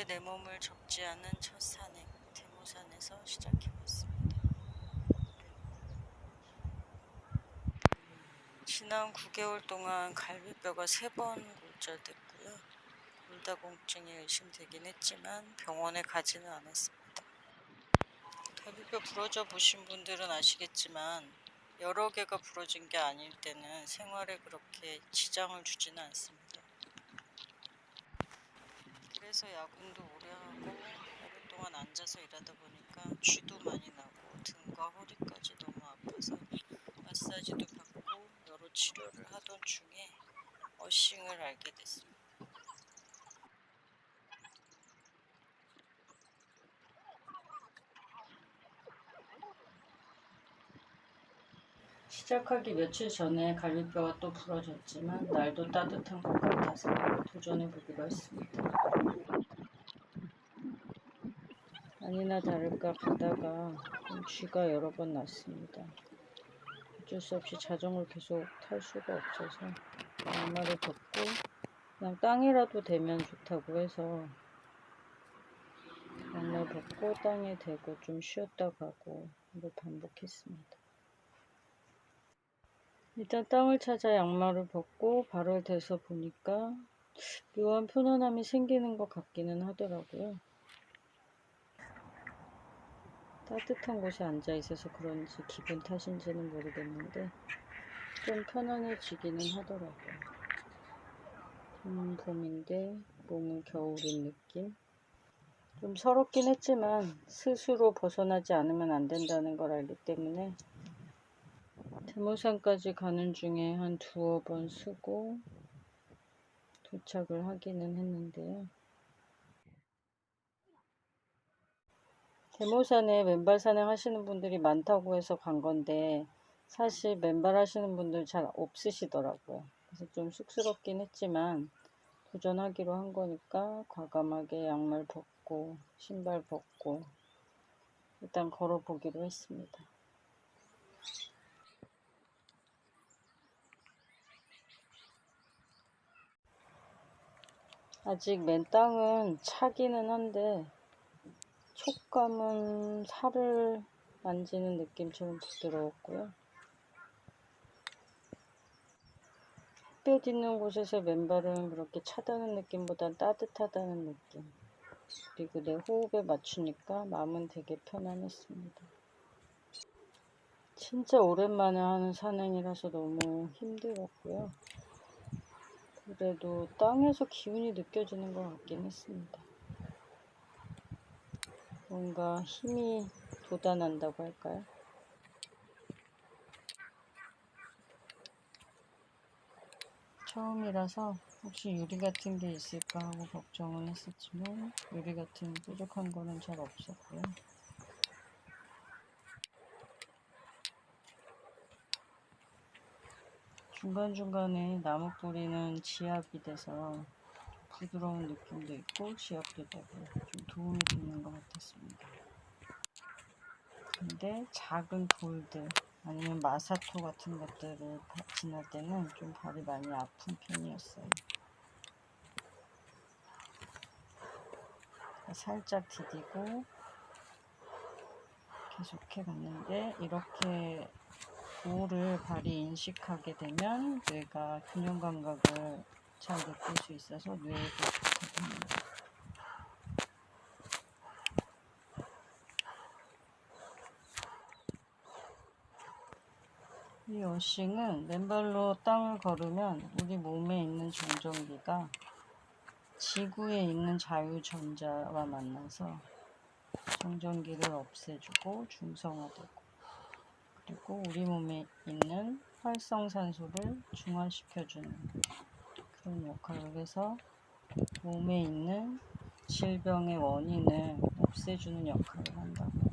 지구에 내 몸을 접지 않은 첫 산행 대모산에서 시작해봤습니다. 지난 9개월 동안 갈비뼈가 세번 골절됐고요. 골다공증이 의심되긴 했지만 병원에 가지는 않았습니다. 갈비뼈 부러져 보신 분들은 아시겠지만 여러 개가 부러진 게 아닐 때는 생활에 그렇게 지장을 주지는 않습니다. 그래서 야근도 오래 하고 오랫동안 앉아서 일하다 보니까 쥐도 많이 나고 등과 허리까지 너무 아파서 마사지도 받고 여러 치료를 하던 중에 어싱을 알게 됐습니다. 시작하기 며칠 전에 갈비뼈가 또 부러졌지만 날도 따뜻한 것 같아서 도전해보기로 했습니다. 아니나 다를까 가다가 쥐가 여러 번 났습니다. 어쩔 수 없이 자전거를 계속 탈 수가 없어서 양말을 벗고 그냥 땅이라도 대면 좋다고 해서 양말 벗고 땅에 대고 좀 쉬었다 가고 이걸 반복했습니다. 일단 땅을 찾아 양말을 벗고 발을 대서 보니까 묘한 편안함이 생기는 것 같기는 하더라고요. 따뜻한 곳에 앉아 있어서 그런지 기분 탓인지는 모르겠는데 좀 편안해지기는 하더라고요. 음, 봄인데 몸은 겨울인 느낌. 좀 서럽긴 했지만 스스로 벗어나지 않으면 안 된다는 걸 알기 때문에 대모산까지 가는 중에 한 두어 번 쓰고 도착을 하기는 했는데요. 대모산에 맨발 산행 하시는 분들이 많다고 해서 간 건데 사실 맨발 하시는 분들 잘 없으시더라고요. 그래서 좀 쑥스럽긴 했지만 도전하기로 한 거니까 과감하게 양말 벗고 신발 벗고 일단 걸어보기로 했습니다. 아직 맨 땅은 차기는 한데 촉감은 살을 만지는 느낌처럼 부드러웠고요. 햇빛 있는 곳에서 맨발은 그렇게 차다는 느낌보단 따뜻하다는 느낌. 그리고 내 호흡에 맞추니까 마음은 되게 편안했습니다. 진짜 오랜만에 하는 산행이라서 너무 힘들었고요. 그래도 땅에서 기운이 느껴지는 것 같긴 했습니다. 뭔가 힘이 돋아난다고 할까요? 처음이라서 혹시 유리 같은 게 있을까 하고 걱정은 했었지만 유리 같은 뾰족한 거는 잘 없었고요. 중간중간에 나무 뿌리는 지압이 돼서 부드러운 느낌도 있고 지압도 되고 좀 도움이 되는 것 같았습니다. 근데 작은 돌들 아니면 마사토 같은 것들을 지날 때는 좀 발이 많이 아픈 편이었어요. 살짝 디디고 계속해 갔는데 이렇게 돌을 발이 인식하게 되면 뇌가 균형 감각을 잘 느낄 수 있어서 뇌에도 좋거든요. 이 어싱은 맨발로 땅을 걸으면 우리 몸에 있는 정전기가 지구에 있는 자유전자와 만나서 정전기를 없애주고 중성화되고 그리고 우리 몸에 있는 활성산소를 중화시켜주는 그런 역할을 해서 몸에 있는 질병의 원인을 없애주는 역할을 한다고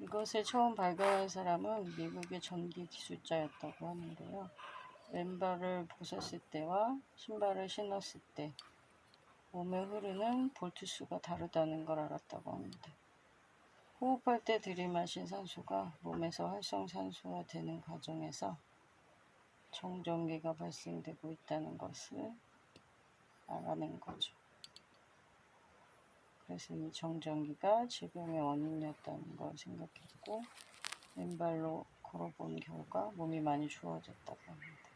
이것을 처음 발견한 사람은 미국의 전기 기술자였다고 하는데요. 왼발을 벗었을 때와 신발을 신었을 때 몸에 흐르는 볼트 수가 다르다는 걸 알았다고 합니다. 호흡할 때 들이마신 산소가 몸에서 활성산소화 되는 과정에서 정전기가 발생되고 있다는 것을 알아낸 거죠. 그래서 이 정전기가 질병의 원인이었다는 걸 생각했고 왼발로 걸어본 결과 몸이 많이 좋아졌다고 합니다.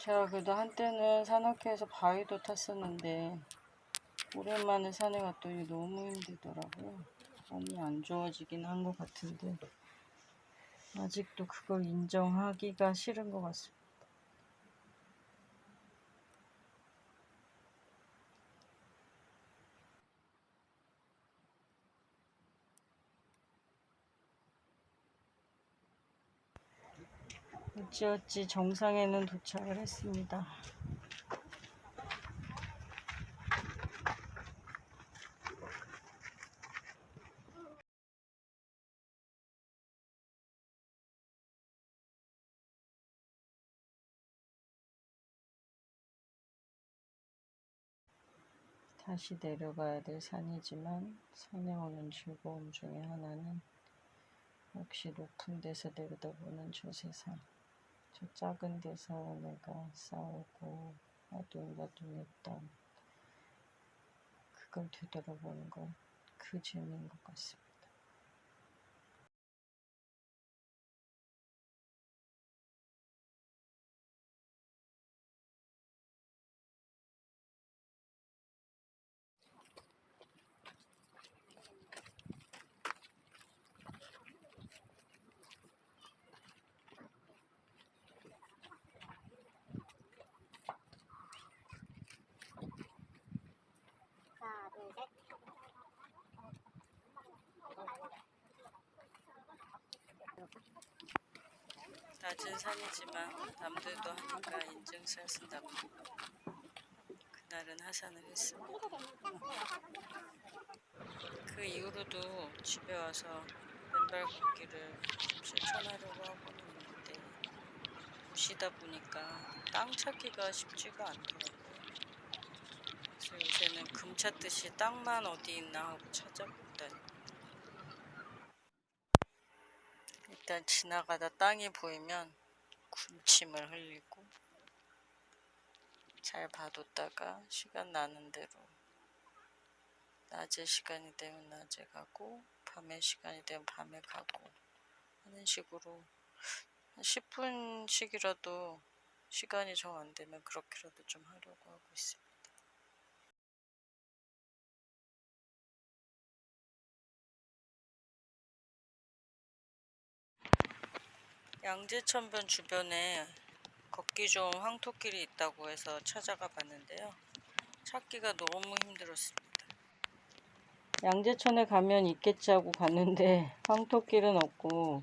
제가 그래도 한때는 산악회에서 바위도 탔었는데 오랜만에 산에 갔더니 너무 힘들더라고요. 몸이 안 좋아지긴 한 것 같은데 아직도 그걸 인정하기가 싫은 것 같습니다. 어찌어찌 정상에는 도착을 했습니다. 다시 내려가야 될 산이지만 산에 오는 즐거움 중에 하나는 역시 높은 데서 내려다보는 저 세상. 저 작은 데서 내가 싸우고 아둥바둥했던 그걸 되돌아보는 건 그 재미인 것 같습니다. 낮은 산이지만 남들도 하니까 인증서 쓴다고 그날은 하산을 했습니다. 그 이후로도 집에 와서 맨발 걷기를 좀 실천하려고 하고는 있는데 오시다 보니까 땅 찾기가 쉽지가 않더라고요. 그래서 요새는 금 찾듯이 땅만 어디 있나 하고 찾아보고 다닙니다. 일단 지나가다 땅이 보이면 군침을 흘리고 잘 봐뒀다가 시간 나는 대로 낮에 시간이 되면 낮에 가고 밤에 시간이 되면 밤에 가고 하는 식으로 한 10분씩이라도 시간이 정 안 되면 그렇게라도 좀 하려고 하고 있습니다. 양재천변 주변에 걷기 좋은 황토길이 있다고 해서 찾아가 봤는데요. 찾기가 너무 힘들었습니다. 양재천에 가면 있겠지 하고 갔는데 황토길은 없고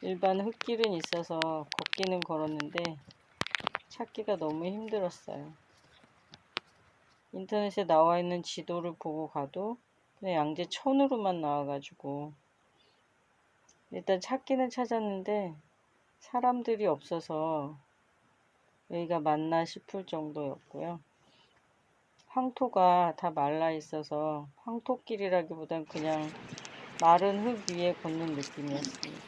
일반 흙길은 있어서 걷기는 걸었는데 찾기가 너무 힘들었어요. 인터넷에 나와 있는 지도를 보고 가도 그냥 양재천으로만 나와가지고 일단 찾기는 찾았는데 사람들이 없어서 여기가 맞나 싶을 정도였고요. 황토가 다 말라 있어서 황토길이라기보단 그냥 마른 흙 위에 걷는 느낌이었습니다.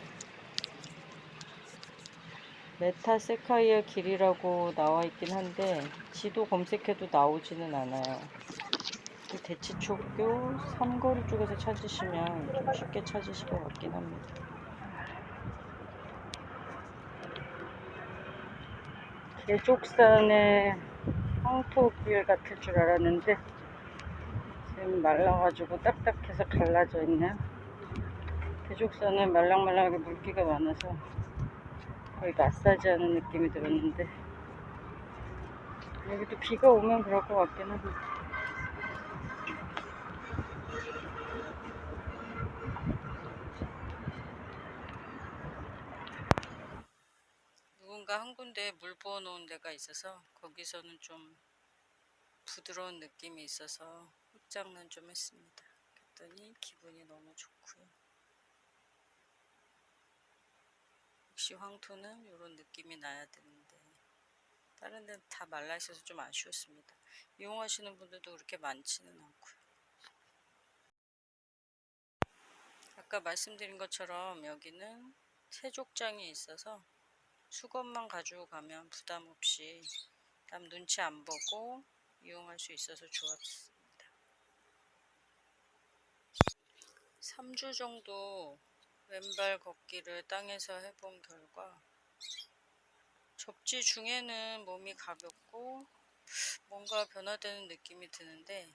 메타 세카이어 길이라고 나와 있긴 한데 지도 검색해도 나오지는 않아요. 이 대치초교 삼거리 쪽에서 찾으시면 좀 쉽게 찾으실 것 같긴 합니다. 예족산의 황토길 같을 줄 알았는데 지금 말라가지고 딱딱해서 갈라져 있네요. 대족산은 말랑말랑하게 물기가 많아서 거의 마사지하는 느낌이 들었는데 여기도 비가 오면 그럴 것 같긴 합니 다. 어딘가 한 군데 물 부어 놓은 데가 있어서 거기서는 좀 부드러운 느낌이 있어서 흑장는 좀 했습니다. 그랬더니 기분이 너무 좋고요. 역시 황토는 이런 느낌이 나야 되는데 다른 데는 다 말라 있어서 좀 아쉬웠습니다. 이용하시는 분들도 그렇게 많지는 않고요. 아까 말씀드린 것처럼 여기는 세족장이 있어서 수건만 가지고 가면 부담 없이 남 눈치 안 보고 이용할 수 있어서 좋았습니다. 3주 정도 왼발 걷기를 땅에서 해본 결과 접지 중에는 몸이 가볍고 뭔가 변화되는 느낌이 드는데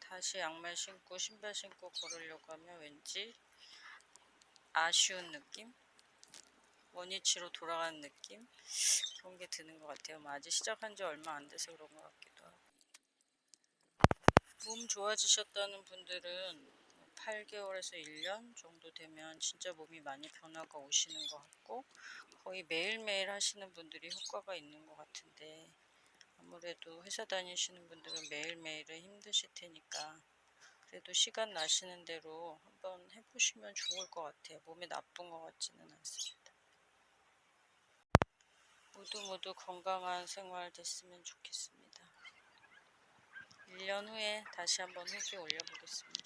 다시 양말 신고 신발 신고 걸으려고 하면 왠지 아쉬운 느낌? 원위치로 돌아가는 느낌? 그런 게 드는 것 같아요. 뭐 아직 시작한 지 얼마 안 돼서 그런 것 같기도 하고. 몸 좋아지셨다는 분들은 8개월에서 1년 정도 되면 진짜 몸이 많이 변화가 오시는 것 같고 거의 매일매일 하시는 분들이 효과가 있는 것 같은데 아무래도 회사 다니시는 분들은 매일매일은 힘드실 테니까 그래도 시간 나시는 대로 한번 해보시면 좋을 것 같아요. 몸에 나쁜 것 같지는 않습니다. 모두 모두 건강한 생활 됐으면 좋겠습니다. 1년 후에 다시 한번 후기 올려보겠습니다.